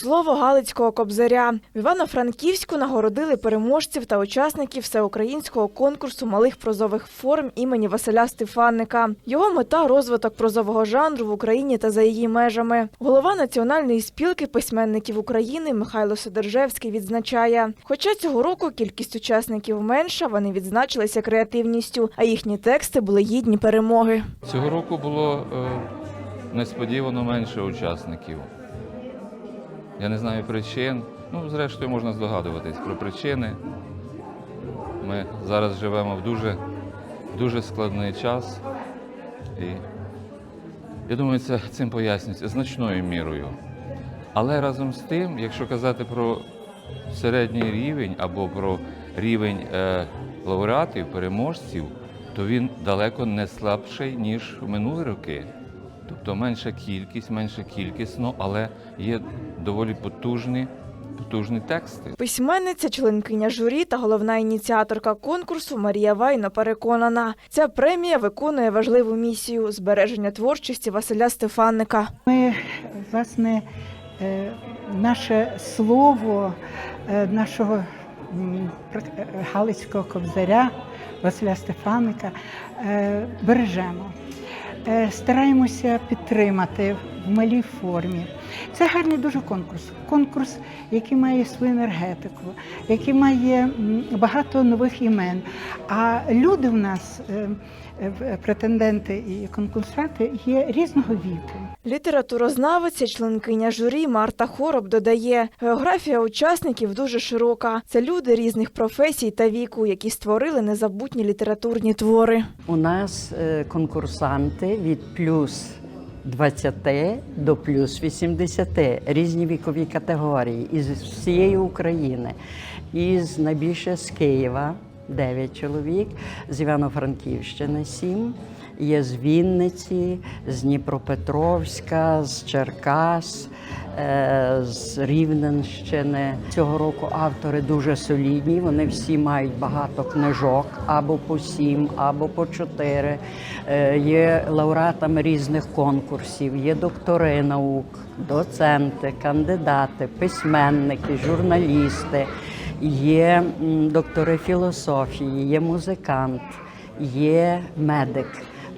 Слово Галицького кобзаря в Івано-Франківську нагородили переможців та учасників всеукраїнського конкурсу малих прозових форм імені Василя Стефанника. Його мета розвиток прозового жанру в Україні та за її межами. Голова національної спілки письменників України Михайло Содержевський відзначає, хоча цього року кількість учасників менша, вони відзначилися креативністю, а їхні тексти були гідні перемоги. Цього року було е, несподівано менше учасників. Я не знаю причин. Ну, зрештою, можна здогадуватись про причини. Ми зараз живемо в дуже, дуже складний час. І я думаю, це цим пояснюється значною мірою. Але разом з тим, якщо казати про середній рівень або про рівень е, лауреатів, переможців, то він далеко не слабший, ніж в минулі роки. Тобто менша кількість, менше кількісно, але є доволі потужні, потужні тексти. Письменниця, членкиня журі та головна ініціаторка конкурсу Марія Вайно переконана, ця премія виконує важливу місію збереження творчості Василя Стефанника. Ми, власне, е, наше слово е, нашого е, Галицького кобзаря Василя Стефаника е, бережемо. Е, Стараємося підтримати в малій формі. Це гарний дуже конкурс. Конкурс, який має свою енергетику, який має багато нових імен. А люди в нас, е, е, претенденти і конкурсанти, є різного віку. Літературознавиця, членкиня журі Марта Хороб додає, географія учасників дуже широка. Це люди різних професій та віку, які створили незабутні літературні твори. У нас е, конкурсанти від плюс 20 до плюс 80, різні вікові категорії із всієї України. Із найбільше з Києва 9 чоловік, з Івано-Франківщини 7, є з Вінниці, з Дніпропетровська, з Черкас, е, з Рівненщини. Цього року автори дуже солідні. Вони всі мають багато книжок або по сім, або по чотири. Е, Є лауреатами різних конкурсів, є доктори наук, доценти, кандидати, письменники, журналісти, є доктори філософії, є музикант, є медик.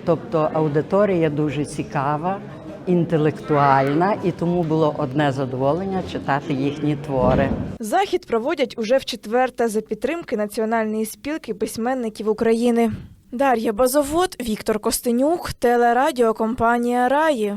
Тобто аудиторія дуже цікава, інтелектуальна, і тому було одне задоволення читати їхні твори. Захід проводять уже в четверте за підтримки Національної спілки письменників України. Дар'я Базовод, Віктор Костенюк, телерадіокомпанія Раї.